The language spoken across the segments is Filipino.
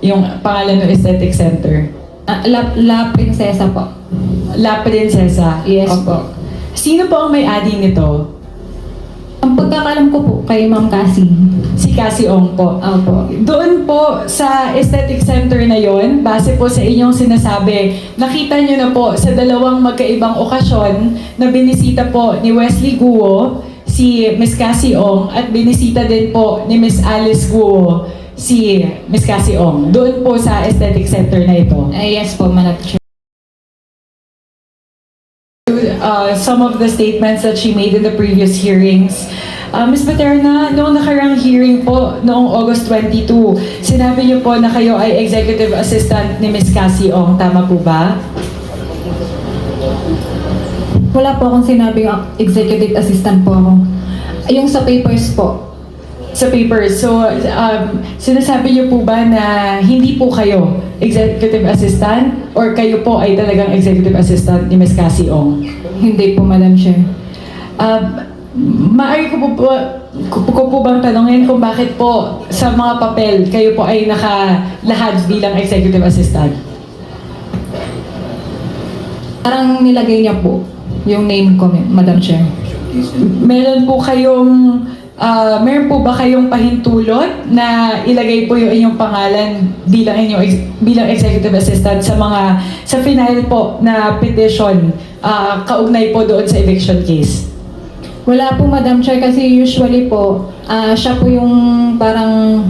yung pangalan ng aesthetic center? Ah, La, La Princesa po. La Princesa. Yes po. Sino po ang may-ari nito? Ang pagkakalam ko po kay Ma'am Cassie. Si Cassie Ong po. Opo. Doon po sa aesthetic center na yon, base po sa inyong sinasabi, nakita nyo na po sa dalawang magkaibang okasyon na binisita po ni Wesley Guo si Miss Cassie Ong at binisita din po ni Miss Alice Guo si Miss Cassie Ong. Doon po sa aesthetic center na ito. Ah, yes po, Madam Chair. uh, some of the statements that she made in the previous hearings. Uh, Ms. Paterna, noong nakarang hearing po, noong August 22, sinabi niyo po na kayo ay executive assistant ni Ms. Cassie Ong. Tama po ba? Wala po akong sinabing executive assistant po ako. Yung sa papers po, Sa papers. So, um, sinasabi niyo po ba na hindi po kayo executive assistant or kayo po ay talagang executive assistant ni Ms. Cassie Ong? hindi po, Madam Chair. Um, Maari ko po, po, ko, ko po bang tanongin kung bakit po sa mga papel kayo po ay nakalahad bilang executive assistant? Parang nilagay niya po yung name ko, Madam Chair. Meron po kayong, ah, meron po ba kayong pahintulot na ilagay po yung inyong pangalan bilang inyong ex- bilang executive assistant sa mga sa final po na petition ah, kaugnay po doon sa eviction case? Wala po, Madam Chair, kasi usually po, ah, siya po yung parang,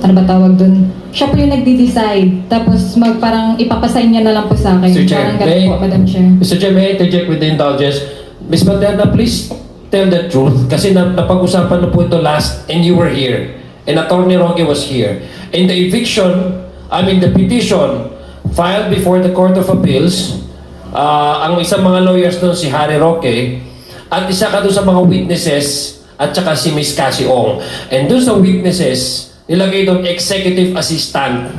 ano ba tawag dun? Siya po yung nagdi-decide. Tapos mag, parang ipapasign niya na lang po sa akin. Mr. Chair, parang ganun may- po, Madam Chair. Mr. Chair, may I interject with the indulgence? Ms. Materna, please tell the truth. Kasi na, napag-usapan na po ito last and you were here. And Attorney Roque was here. In the eviction, I mean the petition filed before the Court of Appeals, ah, ang isang mga lawyers doon si Harry Roque, at isa ka doon sa mga witnesses at saka si Miss Cassie Ong. And doon sa witnesses, nilagay doon executive assistant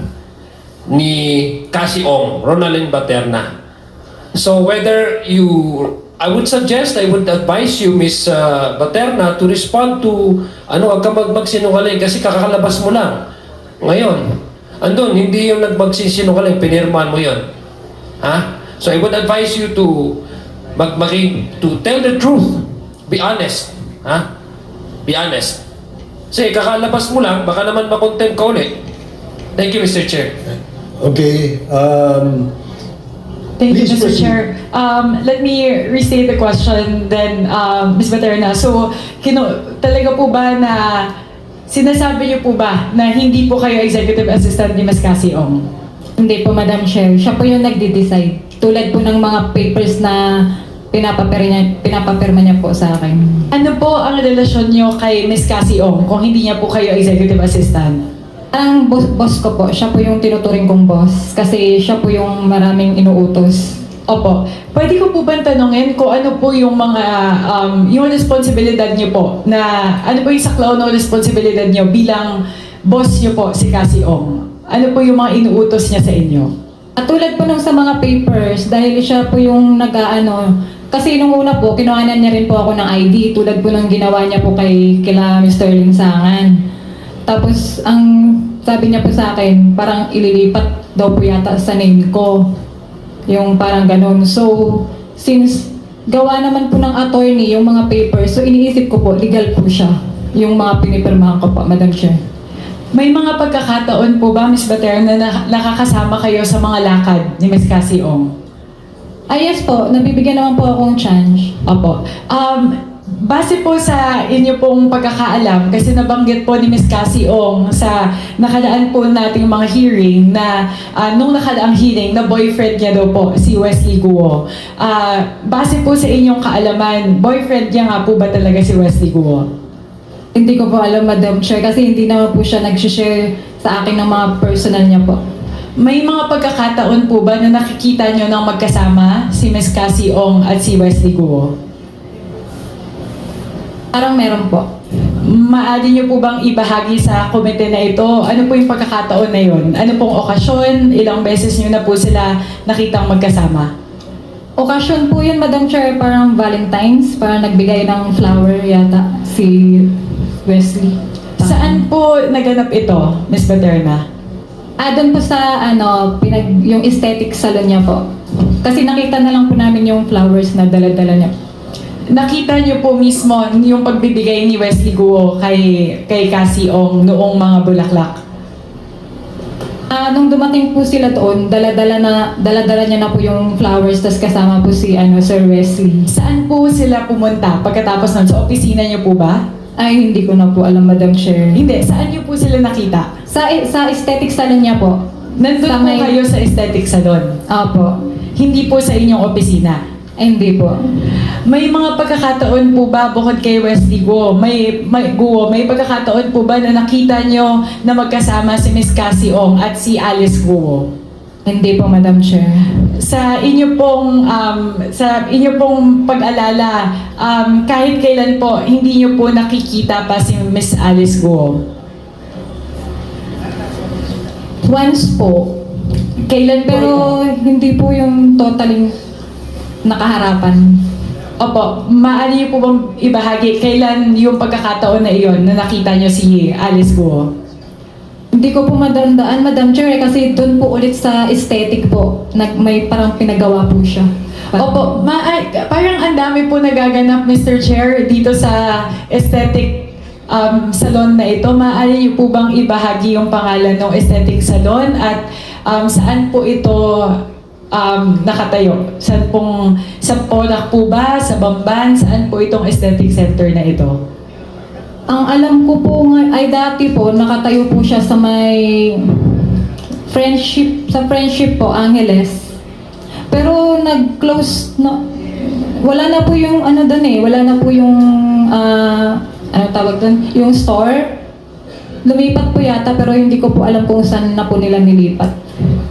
ni Cassie Ong, Ronaldin Baterna. So whether you, I would suggest, I would advise you, Miss uh, Baterna, to respond to, ano, wag ka mag kasi kakalabas mo lang. Ngayon, andun, hindi yung nagmagsisinungaling, pinirmahan mo yon. Ha? So I would advise you to mag to tell the truth. Be honest. Ha? Be honest. Kasi kakalabas mo lang, baka naman makontempt ka ulit. Thank you, Mr. Chair. Okay, um, Thank you, Please Mr. proceed. Chair. Um, let me restate the question then, um, Ms. Materna. So, kino, talaga po ba na sinasabi niyo po ba na hindi po kayo executive assistant ni Ms. Cassie Ong? Hindi po, Madam Chair. Siya po yung nagdi-decide. Tulad po ng mga papers na pinapapir niya, pinapapirma niya po sa akin. Ano po ang relasyon niyo kay Ms. Cassie Ong kung hindi niya po kayo executive assistant? Ang boss, boss ko po, siya po yung tinuturing kong boss. Kasi siya po yung maraming inuutos. Opo. Pwede ko po ba tanongin kung ano po yung mga, um, yung responsibilidad niyo po, na ano po yung saklaw ng responsibilidad niyo bilang boss niyo po, si Cassie Ong? Ano po yung mga inuutos niya sa inyo? At tulad po nung sa mga papers, dahil siya po yung nag-ano, kasi nung una po, kinuhanan niya rin po ako ng ID, tulad po ng ginawa niya po kay kila Mr. Linsangan. Tapos, ang sabi niya po sa akin, parang ililipat daw po yata sa name ko. Yung parang ganun. So, since gawa naman po ng attorney yung mga papers, so iniisip ko po, legal po siya. Yung mga pinipirmahan ko po, Madam Chair. May mga pagkakataon po ba, Ms. Baterna, na nakakasama kayo sa mga lakad ni Ms. Cassie Ong? Ah, yes po, nabibigyan naman po akong chance. Opo. Um, base po sa inyo pong pagkakaalam, kasi nabanggit po ni Ms. Cassie Ong sa nakadaan po nating mga hearing na ah, nung nakadaang hearing na boyfriend niya daw po, si Wesley Guo. Ah, base po sa inyong kaalaman, boyfriend niya nga po ba talaga si Wesley Guo? Hindi ko po alam, Madam Chair, kasi hindi naman po siya nag-share sa akin ng mga personal niya po. May mga pagkakataon po ba na nakikita niyo nang magkasama si Ms. Cassie Ong at si Wesley Guo? Parang meron po. Maaari niyo po bang ibahagi sa komite na ito? Ano po yung pagkakataon na yun? Ano pong okasyon? Ilang beses niyo na po sila nakitang magkasama? Okasyon po yun, Madam Chair, parang Valentine's, parang nagbigay ng flower yata si Wesley. Saan po naganap ito, Ms. Baterna? Ah, doon po sa ano, pinag, yung aesthetic salon niya po. Kasi nakita na lang po namin yung flowers na dala-dala niya. Nakita niyo po mismo yung pagbibigay ni Wesley Guo kay, kay Cassie Ong noong mga bulaklak. Ah, nung dumating po sila doon, dala-dala na dala-dala niya na po yung flowers tas kasama po si ano Sir Wesley. Saan po sila pumunta pagkatapos nun? Sa opisina niyo po ba? Ay, hindi ko na po alam, Madam Chair. Hindi, saan niyo po sila nakita? Sa sa aesthetic salon niya po. Nandun Sa po may- kayo sa aesthetic salon. Opo. Hindi po sa inyong opisina. Ay, hindi po. May mga pagkakataon po ba bukod kay Wesley Guo? May, may, Guo, may pagkakataon po ba na nakita nyo na magkasama si Miss Cassie Ong at si Alice Guo? Hindi po, Madam Chair. Sa inyo pong um, sa inyo pong pag-alala, um, kahit kailan po hindi nyo po nakikita pa si Miss Alice Guo. Once po. Kailan po? Pero hindi po yung totaling nakaharapan. Opo, maaari niyo po bang ibahagi kailan yung pagkakataon na iyon na nakita niyo si Alice Guo? Hindi ko po madandaan, Madam Chair, eh, kasi doon po ulit sa aesthetic po, nag, may parang pinagawa po siya. Opo, ma parang ang dami po nagaganap, Mr. Chair, dito sa aesthetic um, salon na ito. Maaari niyo po bang ibahagi yung pangalan ng aesthetic salon at um, saan po ito um, nakatayo? Saan pong, sa Polac po ba? Sa Bamban? Saan po itong aesthetic center na ito? Ang alam ko po nga, ay dati po, nakatayo po siya sa may friendship, sa friendship po, Angeles. Pero nag-close na, wala na po yung ano doon eh, wala na po yung, ah, ano tawag doon, yung store. Lumipat po yata pero hindi ko po alam kung saan na po nila nilipat.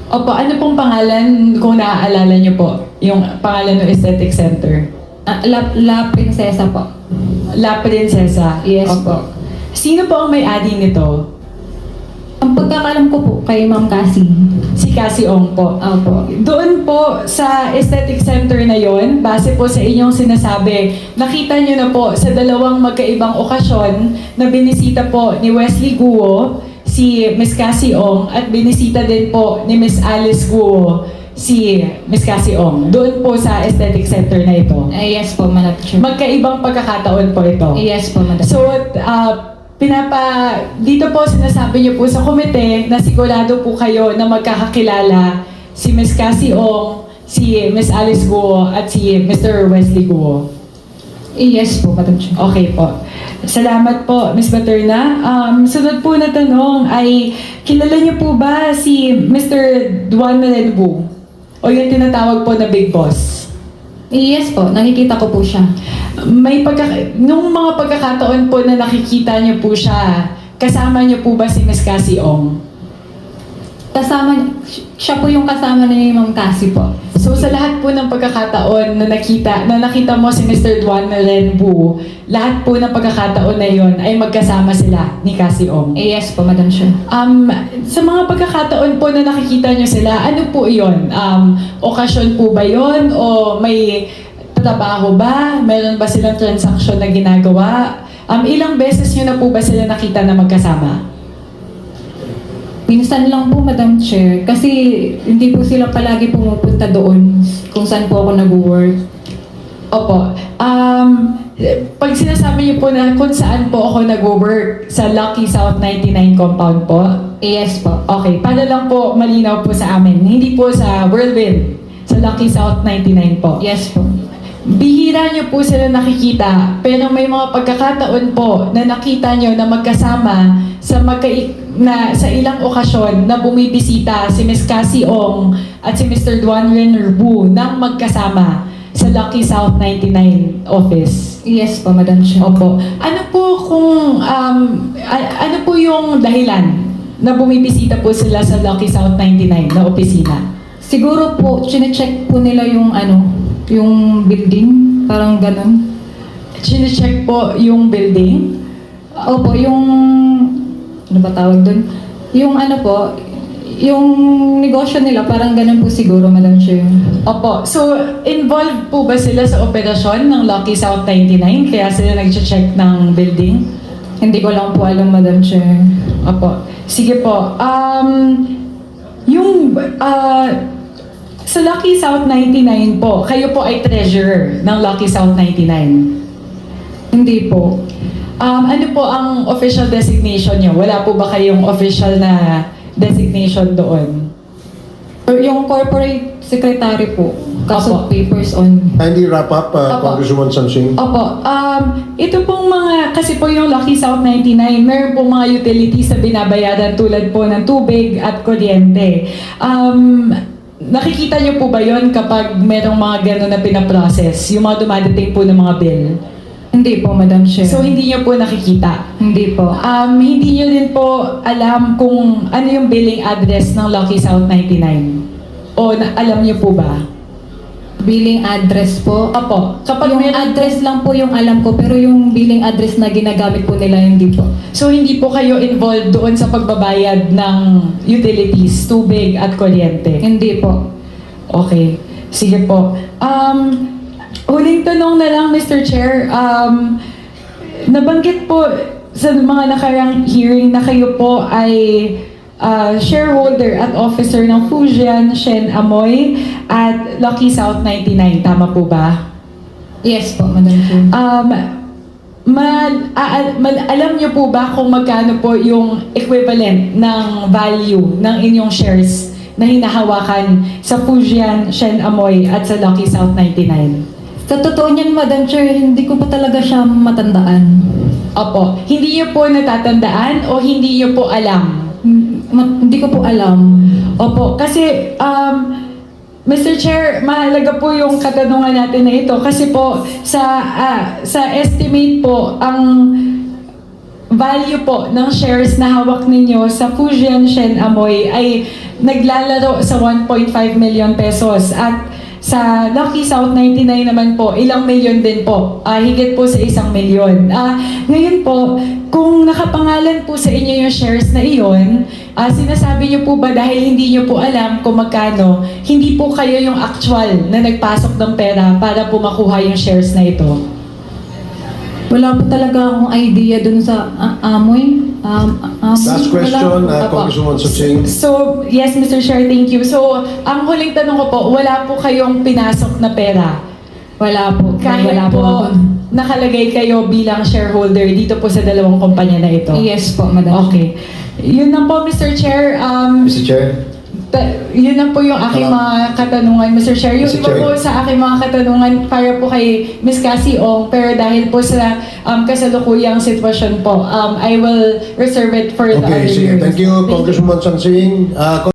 Opo, ano pong pangalan kung naaalala niyo po? Yung pangalan ng aesthetic center? Ah, La, La Princesa po. La Princesa. Yes Opo. po. Sino po ang may-ari nito? Ang pagkakalam ko po kay Ma'am Cassie. Si Cassie Ong po. Opo. Doon po sa aesthetic center na yon, base po sa inyong sinasabi, nakita nyo na po sa dalawang magkaibang okasyon na binisita po ni Wesley Guo si Miss Cassie Ong at binisita din po ni Miss Alice Guo si Miss Cassie Ong. Doon po sa aesthetic center na ito. Eh, yes po, Madam Chair. Magkaibang pagkakataon po ito. yes po, Madam So, uh, pinapa, dito po sinasabi niyo po sa komite na sigurado po kayo na magkakakilala si Miss Cassie Ong, si Miss Alice Guo, at si Mr. Wesley Guo. Yes po, Madam Chair. Okay po. Salamat po, Miss Baterna. Um, sunod po na tanong ay, kilala niyo po ba si Mr. Duan Malenbu? O yung tinatawag po na Big Boss? Yes po, nakikita ko po siya. May pagka, nung mga pagkakataon po na nakikita niyo po siya, kasama niyo po ba si Miss Cassie Ong? Kasama, siya po yung kasama ni Ma'am Cassie po. So sa lahat po ng pagkakataon na nakita, na nakita mo si Mr. Duan Melenbu, lahat po ng pagkakataon na yon ay magkasama sila ni Cassie Ong. Eh, yes po, Madam Chair. Um, sa mga pagkakataon po na nakikita niyo sila, ano po yon? Um, okasyon po ba yon O may trabaho ba? Meron ba silang transaction na ginagawa? Um, ilang beses niyo na po ba sila nakita na magkasama? Minsan lang po, Madam Chair, kasi hindi po sila palagi pumupunta doon kung saan po ako nag-work. Opo. Um, pag sinasabi niyo po na kung saan po ako nag-work sa Lucky South 99 compound po, Eh, yes po. okay, para lang po malinaw po sa amin. Hindi po sa Whirlwind, sa Lucky South 99 po. Yes po. Bihira niyo po sila nakikita, pero may mga pagkakataon po na nakita niyo na magkasama sa magka na sa ilang okasyon na bumibisita si Miss Cassie Ong at si Mr. Duan Renner Wu nang magkasama sa Lucky South 99 office. Yes po, Madam Chair. Opo. Ano po kung um, ano po yung dahilan na bumibisita po sila sa Lucky South 99 na opisina? Siguro po, chinecheck po nila yung ano, yung building, parang ganun. Chine-check po yung building. Opo, yung, ano ba tawag doon? Yung ano po, yung negosyo nila, parang ganun po siguro, Madam Chair. Opo. So, involved po ba sila sa operasyon ng Lucky South 99? Kaya sila nag-check ng building? Hindi ko lang po alam, Madam Chair. Opo. Sige po. Um, ah, sa Lucky South 99 po, kayo po ay treasurer ng Lucky South 99. Hindi po. Um, ano po ang official designation nyo? Wala po ba kayong official na designation doon? Or Yung corporate secretary po. Opo. Kaso papers on. kindly wrap up, uh, Opo. Congresswoman Samsing. Opo, um, ito pong mga, kasi po yung Lucky South 99, meron pong mga utilities na binabayaran tulad po ng tubig at kuryente. Um, nakikita niyo po ba yon kapag merong mga gano'n na pinaprocess, yung mga dumadating po ng mga bill? Hindi po, Madam Chair. So hindi niyo po nakikita? hindi po. Um, hindi niyo din po alam kung ano yung billing address ng Lucky South 99? O na, alam niyo po ba? Billing address po. Opo, kapag yung meron- address lang po yung alam ko, pero yung billing address na ginagamit po nila, hindi po. So hindi po kayo involved doon sa pagbabayad ng utilities, tubig at kuryente? Hindi po. Okay. Sige po. Um, huling tanong na lang, Mr. Chair. Um, nabanggit po sa mga nakarang hearing na kayo po ay uh, shareholder at officer ng Fujian, Shen Amoy at Lucky South 99. Tama po ba? Yes po, Madam Chair. Um, ma, a- ma- alam niyo po ba kung magkano po yung equivalent ng value ng inyong shares na hinahawakan sa Fujian, Shen Amoy at sa Lucky South 99? Sa totoo niyan, Madam Chair, hindi ko pa talaga siya matandaan. Opo, hindi niyo po natatandaan o hindi niyo po alam? Hmm, ma- hindi ko po alam. Opo, kasi um, Mr. Chair, mahalaga po yung katanungan natin na ito kasi po sa ah, sa estimate po ang value po ng shares na hawak ninyo sa Fujian Shen Amoy ay naglalaro sa 1.5 million pesos at sa Lucky South 99 naman po, ilang milyon din po. Ah, higit po sa isang milyon. Ah, ngayon po, kung nakapangalan po sa inyo yung shares na iyon, ah, sinasabi niyo po ba dahil hindi niyo po alam kung magkano, hindi po kayo yung actual na nagpasok ng pera para po makuha yung shares na ito? Wala po talaga akong idea dun sa ah, amoy. Um, amoy. Last question, Wala. uh, Apo. Congresswoman. So, yes, Mr. Chair, thank you. So, ang huling tanong ko po, wala po kayong pinasok na pera. Wala po. Kahit wala po, po. nakalagay kayo bilang shareholder dito po sa dalawang kumpanya na ito. Yes po, Madam. Okay. Yun lang po, Mr. Chair. Um, Mr. Chair. Yun lang po yung aking mga katanungan, Mr. Chair. Yung Mr. iba Chair. po sa aking mga katanungan para po kay Ms. Cassie Ong, pero dahil po sa um, kasalukuyang sitwasyon po, um, I will reserve it for the other Okay, sige. hearings. Thank you, Congresswoman Samsing. Uh,